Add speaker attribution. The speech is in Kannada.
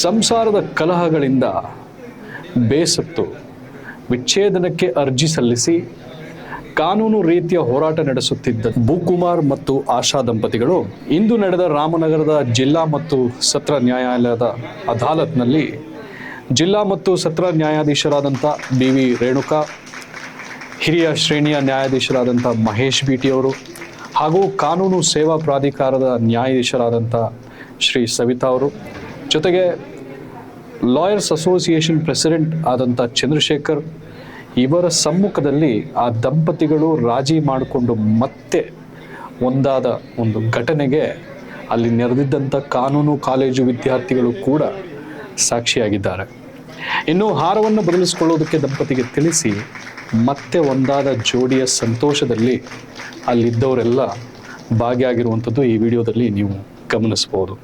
Speaker 1: ಸಂಸಾರದ ಕಲಹಗಳಿಂದ ಬೇಸತ್ತು, ವಿಚ್ಛೇದನಕ್ಕೆ ಅರ್ಜಿ ಸಲ್ಲಿಸಿ, ಕಾನೂನು ರೀತಿಯ ಹೋರಾಟ ನಡೆಸುತ್ತಿದ್ದ ಭೂಕುಮಾರ್ ಮತ್ತು ಆಶಾ ದಂಪತಿಗಳು ಇಂದು ನಡೆದ ರಾಮನಗರದ ಜಿಲ್ಲಾ ಮತ್ತು ಸತ್ರ ನ್ಯಾಯಾಲಯದ ಅದಾಲತ್ನಲ್ಲಿ ಜಿಲ್ಲಾ ಮತ್ತು ಸತ್ರ ನ್ಯಾಯಾಧೀಶರಾದಂಥ ಬಿ ವಿ ರೇಣುಕಾ, ಹಿರಿಯ ಶ್ರೇಣಿಯ ನ್ಯಾಯಾಧೀಶರಾದಂಥ ಮಹೇಶ್ ಭೀಟಿ ಅವರು ಹಾಗೂ ಕಾನೂನು ಸೇವಾ ಪ್ರಾಧಿಕಾರದ ನ್ಯಾಯಾಧೀಶರಾದಂಥ ಶ್ರೀ ಸವಿತಾ ಅವರು. ಜೊತೆಗೆ ಲಾಯರ್ಸ್ ಅಸೋಸಿಯೇಷನ್ ಪ್ರೆಸಿಡೆಂಟ್ ಆದಂಥ ಚಂದ್ರಶೇಖರ್ ಇವರ ಸಮ್ಮುಖದಲ್ಲಿ ಆ ದಂಪತಿಗಳು ರಾಜಿ ಮಾಡಿಕೊಂಡು ಮತ್ತೆ ಒಂದಾದ ಒಂದು ಘಟನೆಗೆ ಅಲ್ಲಿ ನೆರೆದಿದ್ದಂಥ ಕಾನೂನು ಕಾಲೇಜು ವಿದ್ಯಾರ್ಥಿಗಳು ಕೂಡ ಸಾಕ್ಷಿಯಾಗಿದ್ದಾರೆ. ಇನ್ನು ಹಾರವನ್ನು ಬದಲಿಸಿಕೊಳ್ಳೋದಕ್ಕೆ ದಂಪತಿಗೆ ತಿಳಿಸಿ ಮತ್ತೆ ಒಂದಾದ ಜೋಡಿಯ ಸಂತೋಷದಲ್ಲಿ ಅಲ್ಲಿದ್ದವರೆಲ್ಲ ಭಾಗಿಯಾಗಿರುವಂಥದ್ದು ಈ ವಿಡಿಯೋದಲ್ಲಿ ನೀವು ಗಮನಿಸ್ಬೋದು